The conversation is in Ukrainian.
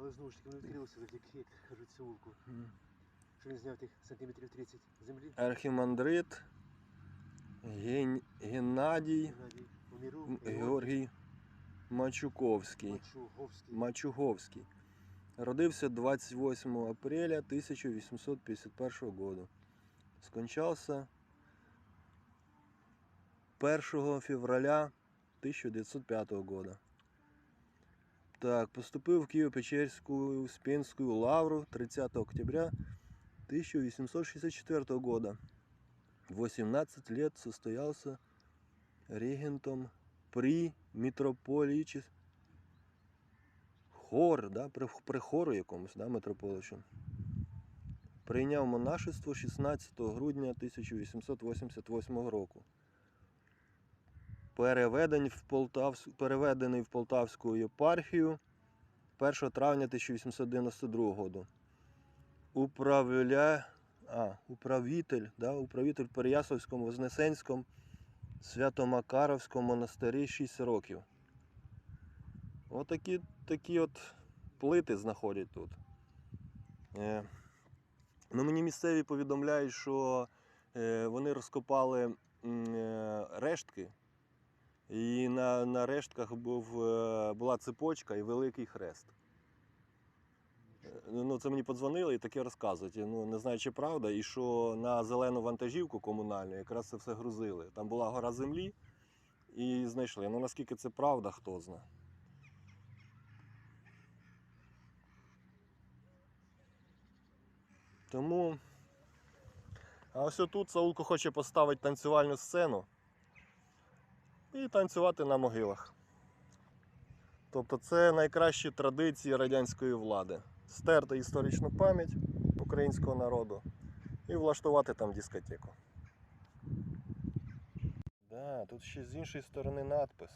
Але знову ж таки воно відкрилося завдяки, як кажуть, Саулку. Що він зняв тих сантиметрів 30 землі. Архімандрит Ген... Геннадій Геннадій Георгій Мачуковський. Мачуговський. Мачуговський. Родився 28 апреля 1851 года. Скончався 1 февраля 1905 года. Так, поступив в Києво-Печерську Успенську лавру 30 октября 1864 года. 18 лет состоялся регентом при митрополиче хор, да, при, при хору якомусь, да, митрополичу. Прийняв монашество 16 грудня 1888 року. Переведений в, Полтавс... Переведений в Полтавську єпархію 1 травня 1892 року. Управля... а, управитель, да, управитель в Переяславському, Вознесенському, Свято-Макаровському монастирі 6 років. Отакі такі от плити знаходять тут. Е, ну, мені місцеві повідомляють, що е, вони розкопали е, рештки, і на, на рештках був, е, була цепочка і великий хрест. Е, Ну, це мені подзвонили і таке розказують. Ну, не знаю, чи правда, і що на зелену вантажівку комунальну якраз це все грузили. Там була гора землі і знайшли. Ну наскільки це правда, хто знає. Тому. А ось тут Саулко хоче поставити танцювальну сцену і танцювати на могилах. Тобто це найкращі традиції радянської влади. Стерти історичну пам'ять українського народу і влаштувати там дискотеку. Да, тут ще з іншої сторони надпис.